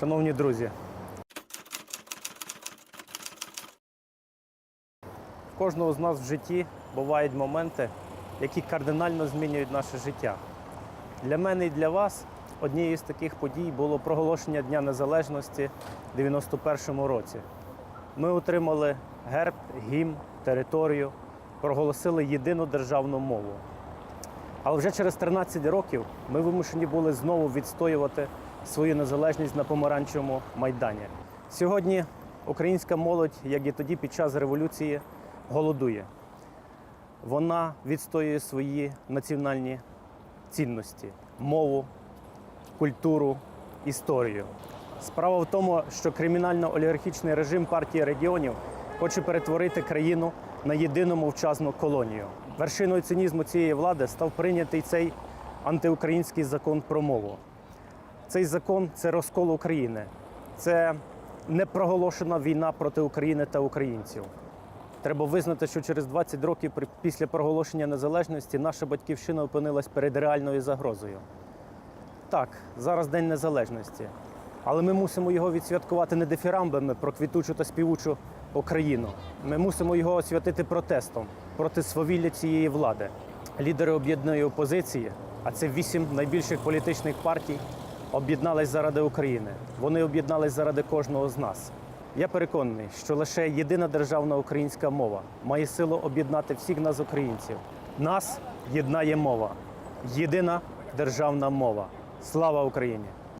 Шановні друзі, в кожного з нас в житті бувають моменти, які кардинально змінюють наше життя. Для мене і для вас однією з таких подій було проголошення Дня Незалежності в 91-му році. Ми отримали герб, гімн, територію, проголосили єдину державну мову. Але вже через 13 років ми вимушені були знову відстоювати свою незалежність на помаранчевому майдані. Сьогодні українська молодь, як і тоді під час революції, голодує. Вона відстоює свої національні цінності, мову, культуру, історію. Справа в тому, що кримінально-олігархічний режим партії регіонів хоче перетворити країну на єдину мовчазну колонію. Вершиною цинізму цієї влади став прийнятий цей антиукраїнський закон про мову. Цей закон це розкол України, це непроголошена війна проти України та українців. Треба визнати, що через 20 років після проголошення незалежності наша батьківщина опинилась перед реальною загрозою. Так, зараз День Незалежності, але ми мусимо його відсвяткувати не дифірамбами про квітучу та співучу Україну. Ми мусимо його освятити протестом проти свавілля цієї влади. Лідери об'єднаної опозиції, а це вісім найбільших політичних партій, об'єднались заради України. Вони об'єднались заради кожного з нас. Я переконаний, що лише єдина державна українська мова має силу об'єднати всіх нас, українців. Нас єднає мова. Єдина державна мова. Слава Україні!